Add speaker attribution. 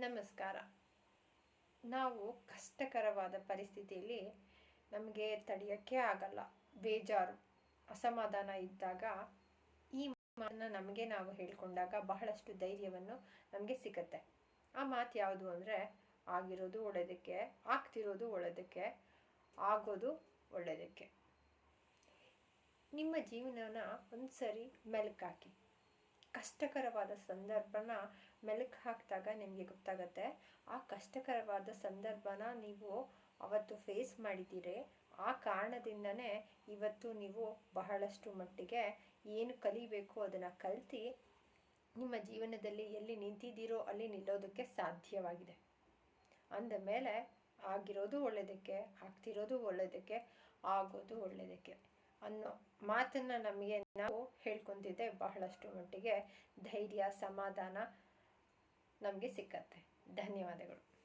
Speaker 1: ನಮಸ್ಕಾರ. ನಾವು ಕಷ್ಟಕರವಾದ ಪರಿಸ್ಥಿತಿಯಲ್ಲಿ ನಮಗೆ ತಡೆಯೋಕ್ಕೆ ಆಗಲ್ಲ. ಬೇಜಾರು, ಅಸಮಾಧಾನ ಇದ್ದಾಗ ಈ ಮಾತನ್ನ ನಮಗೆ ನಾವು ಹೇಳ್ಕೊಂಡಾಗ ಬಹಳಷ್ಟು ಧೈರ್ಯವನ್ನು ನಮಗೆ ಸಿಗತ್ತೆ. ಆ ಮಾತು ಯಾವುದು ಅಂದರೆ, ಆಗಿರೋದು ಒಳ್ಳೆಯದಕ್ಕೆ ಆಗ್ತಿರೋದು ಒಳ್ಳೆಯದಕ್ಕೆ ಆಗೋದು ಒಳ್ಳೆಯದಕ್ಕೆ ನಿಮ್ಮ ಜೀವನನ ಒಂದ್ಸರಿ ಮೆಲುಕಾಕಿ. ಕಷ್ಟಕರವಾದ ಸಂದರ್ಭನ ಮೆಲುಕು ಹಾಕಿದಾಗ ನಿಮಗೆ ಗೊತ್ತಾಗತ್ತೆ. ಆ ಕಷ್ಟಕರವಾದ ಸಂದರ್ಭನ ನೀವು ಅವತ್ತು ಫೇಸ್ ಮಾಡಿದ್ದೀರಿ. ಆ ಕಾರಣದಿಂದನೇ ಇವತ್ತು ನೀವು ಬಹಳಷ್ಟು ಮಟ್ಟಿಗೆ ಏನು ಕಲಿಬೇಕು ಅದನ್ನು ಕಲ್ತು ನಿಮ್ಮ ಜೀವನದಲ್ಲಿ ಎಲ್ಲಿ ನಿಂತಿದ್ದೀರೋ ಅಲ್ಲಿ ನಿಲ್ಲೋದಕ್ಕೆ ಸಾಧ್ಯವಾಗಿದೆ. ಅಂದ ಮೇಲೆ ಆಗಿರೋದು ಒಳ್ಳೆಯದಕ್ಕೆ ಆಗ್ತಿರೋದು ಒಳ್ಳೆಯದಕ್ಕೆ ಆಗೋದು ಒಳ್ಳೆಯದಕ್ಕೆ ಅನ್ನೋ ಮಾತನ್ನು ನಮಗೆ ನಾವು ಹೇಳ್ಕೊತಿದ್ದೆ ಬಹಳಷ್ಟು ಮಟ್ಟಿಗೆ ಧೈರ್ಯ ಸಮಾಧಾನ ನಮಗೆ ಸಿಕ್ಕತ್ತೆ. ಧನ್ಯವಾದಗಳು.